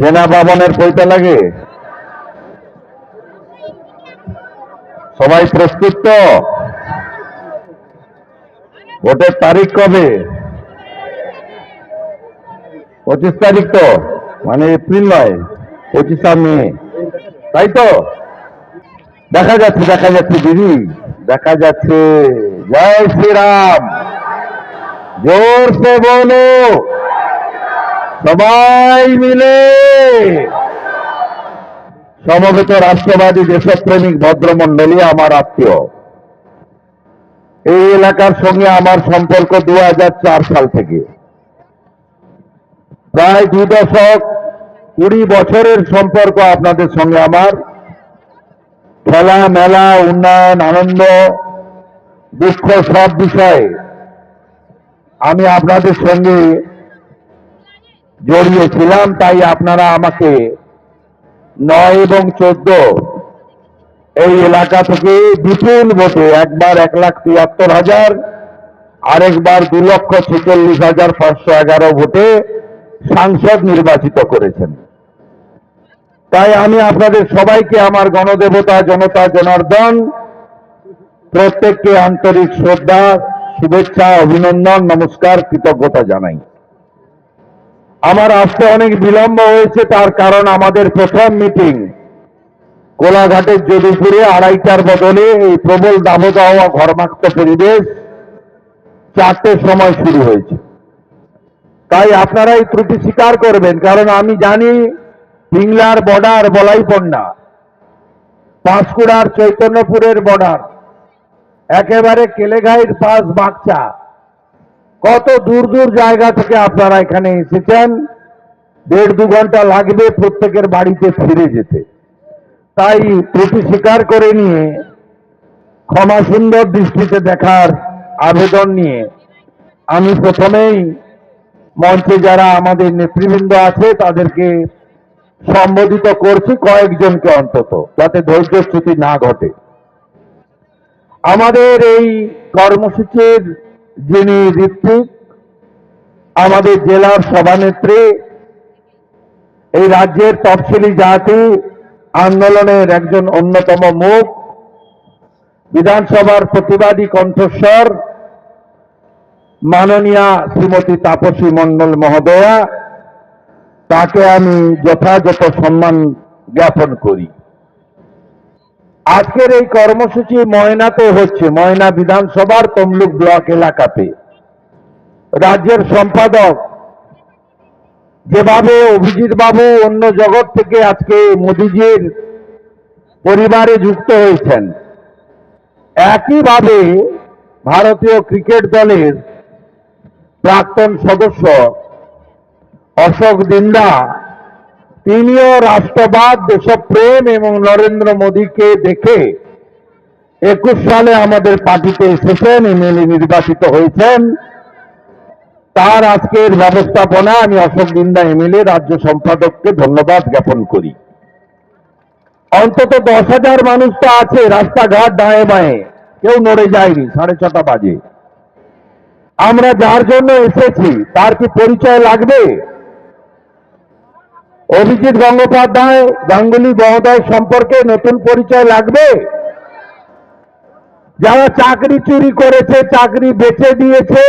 সেনা ভবনের পয়সা লাগে। সবাই প্রস্তুত তো? ভোটের তারিখ কবে? পঁচিশ তারিখ তো মানে এপ্রিল নয়, পঁচিশা মে, তাই তো? দেখা যাচ্ছে দেখা যাচ্ছে, দিদি, দেখা যাচ্ছে। জয় শ্রীরাম জোর সে বলো। সবাই মিলে সমবেত রাষ্ট্রবাদী দেশপ্রেমিক ভদ্রমণ্ডলী আমার আত্মীয়। এই এলাকার সঙ্গে আমার সম্পর্ক দুই হাজার চার সাল থেকে। প্রায় দু দশক কুড়ি বছরের সম্পর্ক আপনাদের সঙ্গে আমার। খেলা, মেলা, উন্নয়ন, আনন্দ, দুঃখ, সব বিষয়ে আমি আপনাদের সঙ্গে জড়িয়েছিলাম, তাই আপনারা আমাকে নয় এবং চোদ্দ এই এলাকা থেকে বিপুল ভোটে একবার এক লাখ তিয়াত্তর হাজার, আরেকবার দু লক্ষ ছেচল্লিশ হাজার পাঁচশো এগারো ভোটে সাংসদ নির্বাচিত করেছেন। তাই আমি আপনাদের সবাইকে আমার গণদেবতা, জনতা, জনার্দন, প্রত্যেককে আন্তরিক শ্রদ্ধা, শুভেচ্ছা, অভিনন্দন, নমস্কার, কৃতজ্ঞতা জানাই। আমার আসতে অনেক বিলম্ব হয়েছে, তার কারণ আমাদের প্রথম মিটিং। কোলাঘাটের যদুপুরে আড়াইটার বদলে এই প্রবল দাবদাহ ঘরমাক্ত পরিবেশ চারটের সময় শুরু হয়েছে। তাই আপনারা এই ত্রুটি স্বীকার করবেন, কারণ আমি জানি পিংলার বর্ডার বলাইপন্না, পাঁশকুড়ার চৈতন্যপুরের বর্ডার, একেবারে কেলেঘাইয়ের পাশ বাগচা। কত দূর দূর জায়গা থেকে আপনারা এখানে এসেছেন? দেড় দু ঘণ্টা লাগবে প্রত্যেকের বাড়িতে ফিরে যেতে। তাই ত্রুটি স্বীকার করে নিয়ে, ক্ষমা সুন্দর দৃষ্টিতে দেখার আবেদন নিয়ে আমি প্রথমেই মঞ্চে যারা আমাদের নেতৃবৃন্দ আছে, তাদেরকে সম্বোধিত করছি কয়েকজনকে অন্তত, যাতে ধৈর্যচ্যুতি না ঘটে। আমাদের এই কর্মসূচির যিনি ঋত্বিক, আমাদের জেলার সভানেত্রী, এই রাজ্যের তফসিলি জাতি আন্দোলনের একজন অন্যতম মুখ, বিধানসভার প্রতিবাদী কণ্ঠস্বর, মাননীয়া শ্রীমতী তাপসী মণ্ডল মহোদয়া, তাকে আমি যথাযথ সম্মান জ্ঞাপন করি। আজকের এই কর্মসূচি ময়নাতে হচ্ছে, ময়না বিধানসভার তমলুক ব্লক এলাকাতে। রাজ্যের সম্পাদক যেভাবে অভিজিৎ বাবু অন্য জগৎ থেকে আজকে মোদিজির পরিবারে যুক্ত হয়েছেন, একইভাবে ভারতীয় ক্রিকেট দলের প্রাক্তন সদস্য অশোক দিন্দা তিনিও রাষ্ট্রবাদ, দেশপ্রেম এবং নরেন্দ্র মোদীকে দেখে একুশ সালে আমাদের পার্টিতে এসেছেন, এমএলএ নির্বাচিত হয়েছেন। তার আজকের ব্যবস্থাপনা, আমি অশোক দিন্দা, এমএলএ, রাজ্য সম্পাদককে ধন্যবাদ জ্ঞাপন করি। অন্তত দশ হাজার মানুষ তো আছে, রাস্তাঘাট দায়ে বায়ে, কেউ নড়ে যায়নি, সাড়ে ছটা বাজে। আমরা যার জন্য এসেছি, তার কি পরিচয় লাগবে? অভিজিৎ গঙ্গোপাধ্যায়, গাঙ্গুলি মহোদয় সম্পর্কে নতুন পরিচয় লাগবে? যারা চাকরি চুরি করেছে, চাকরি বেচে দিয়েছে,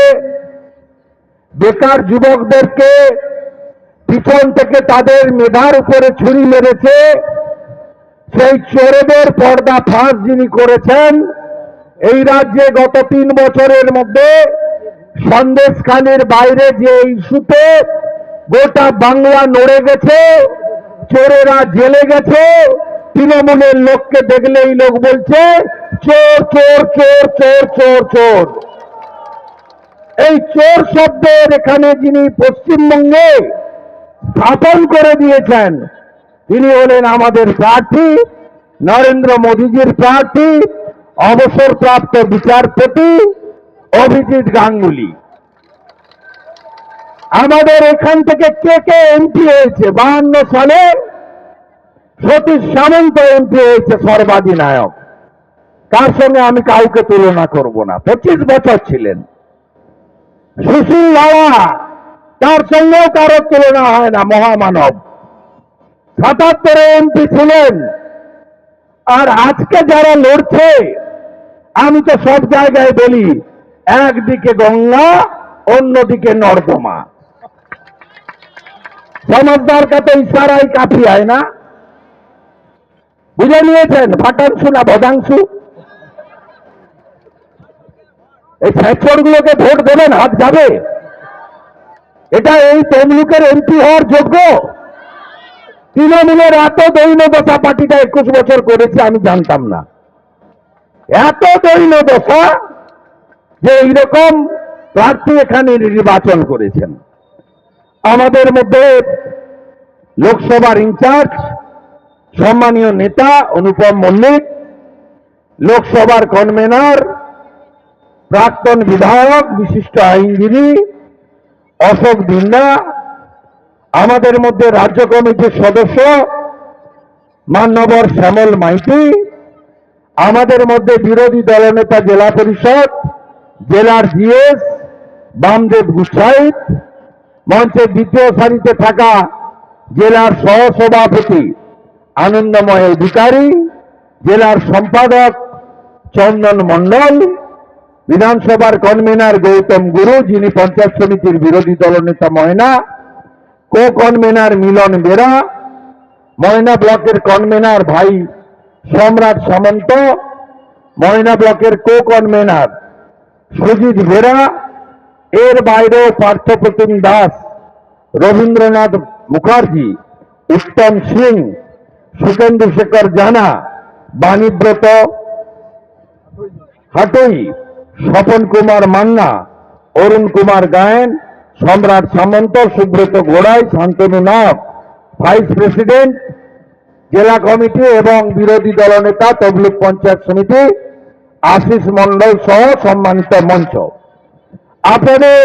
বেকার যুবকদেরকে পিছন থেকে তাদের মেধার উপরে ছুরি মেরেছে, সেই চোরেদের পর্দা ফাঁস যিনি করেছেন, এই রাজ্যে গত তিন বছরের মধ্যে সন্দেশখালীর বাইরে যে ইস্যুতে গোটা বাংলা নড়ে গেছে, চোরেরা জেলে গেছে, তৃণমূলের লোককে দেখলেই লোক বলছে, চোর চোর চোর চোর চোর চোর। এই চোর শব্দের এখানে যিনি পশ্চিমবঙ্গে স্থাপন করে দিয়েছেন, তিনি হলেন আমাদের প্রার্থী, নরেন্দ্র মোদীজির প্রার্থী, অবসরপ্রাপ্ত বিচারপতি অভিজিৎ গাঙ্গুলি। আমাদের এখান থেকে কে কে এমপি হয়েছে? বাহান্ন সালে সতীশ সামন্ত এমপি হয়েছে, সর্বাধিনায়ক। কার সঙ্গে আমি কাউকে তুলনা করব না? পঁচিশ বছর ছিলেন। সুশীল লাওয়া, তার সঙ্গেও কারোর তুলনা হয় না, মহামানব। সাতাত্তরে এমপি ছিলেন। আর আজকে যারা লড়ছে, আমি তো সব জায়গায় বলি, একদিকে গঙ্গা, অন্যদিকে নর্দমা। সমাজদার কাছে ইশারাই কাফি হয় না? বুঝে নিয়েছেন ফাটাংশু না বদাংশু এই গুলোকে ভোট দেবেন, হাত যাবে। এটা এই তমলুকের এমপি হওয়ার যোগ্য? তৃণমূলের এত দৈন্য দশা পার্টিটা একুশ বছর করেছে, আমি জানতাম না। এত দৈন্য দশা যে এইরকম প্রার্থী এখানে নির্বাচন করেছেন। আমাদের মধ্যে লোকসভার ইনচার্জ, সম্মানীয় নেতা অনুপম মল্লিক, লোকসভার কনভেনার, প্রাক্তন বিধায়ক, বিশিষ্ট আইনজীবী অশোক দিন্ডা আমাদের মধ্যে রাজ্য কমিটির সদস্য মান্যবর শ্যামল মাইতি, আমাদের মধ্যে বিরোধী দলনেতা জেলা পরিষদ, জেলার জিএস, বামদেব গুসাইত মঞ্চের দ্বিতীয় সারিতে থাকা জেলার সহসভাপতি আনন্দময় অধিকারী জেলার সম্পাদক চন্দন মণ্ডল, বিধানসভার কনভেনার গৌতম গুরু যিনি পঞ্চায়েত সমিতির বিরোধী দলনেতা ময়না কো কনভেনার মিলন বেরা, ময়না ব্লকের কনভেনার ভাই সম্রাট সামন্ত, ময়না ব্লকের কো কনভেনার সুজিত বেরা এর বাইরেও পার্থপ্রতিম দাস রবীন্দ্রনাথ মুখার্জি, উত্তম সিং সুকেন্দু শেখর জানা, বাণীব্রত, হাটই, স্বপন কুমার মান্না, অরুণ কুমার গায়েন, সম্রাট সামন্ত, সুব্রত গোড়াই, শান্তনু নাথ ভাইস প্রেসিডেন্ট, জেলা কমিটি এবং বিরোধী দলনেতা তবলুক পঞ্চায়েত সমিতি, আশিস মন্ডল সহ সম্মানিত মঞ্চ। আপনাদের,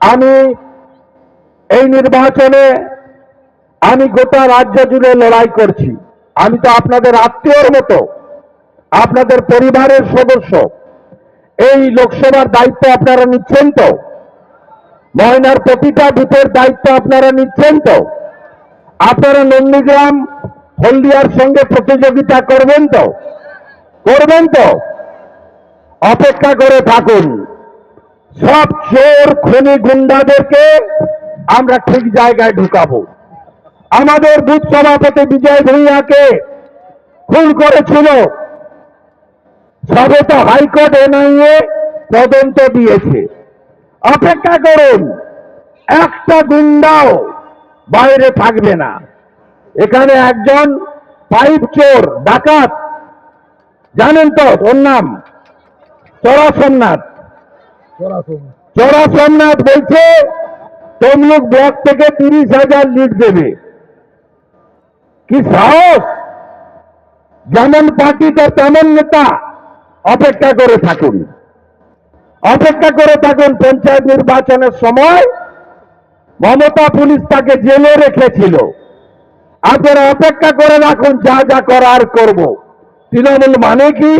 আমি এই নির্বাচনে আমি গোটা রাজ্য জুড়ে লড়াই করছি। আমি তো আপনাদের আত্মীয়র মতো, আপনাদের পরিবারের সদস্য। এই লোকসভার দায়িত্ব আপনারা নিচ্ছেন তো? ময়নার প্রতিটা বুথের দায়িত্ব আপনারা নিচ্ছেন তো? আপনারা নন্দীগ্রাম, হলদিয়ার সঙ্গে প্রতিযোগিতা করবেন তো? করবেন তো? অপেক্ষা করে থাকুন। সব চোর, খনি গুন্ডাদেরকে আমরা ঠিক জায়গায় ঢুকাবো। আমাদের বুথ সভাপতি বিজয় ভূঁইয়াকে খুন করেছিল। সবে তো হাইকোর্ট এনআইএ তদন্ত দিয়েছে। অপেক্ষা করুন, একটা গুন্ডাও বাইরে থাকবে না। এখানে একজন পাইপ চোর, ডাকাত। জানেন তো, ওর নাম? চোরা সোমনাথ চোরা সোমনাথ বলছে তমলুক ব্লক থেকে তিরিশ হাজার লিড দেবে। কি সাহস? যেমন পার্টিতে তেমন নেতা। অপেক্ষা করে থাকুন। অপেক্ষা করে থাকুন, পঞ্চায়েত নির্বাচনের সময় মমতা পুলিশ তাকে জেলে রেখেছিল। আপনারা অপেক্ষা করে রাখুন, যা যা করার করব। তৃণমূল মানে কি?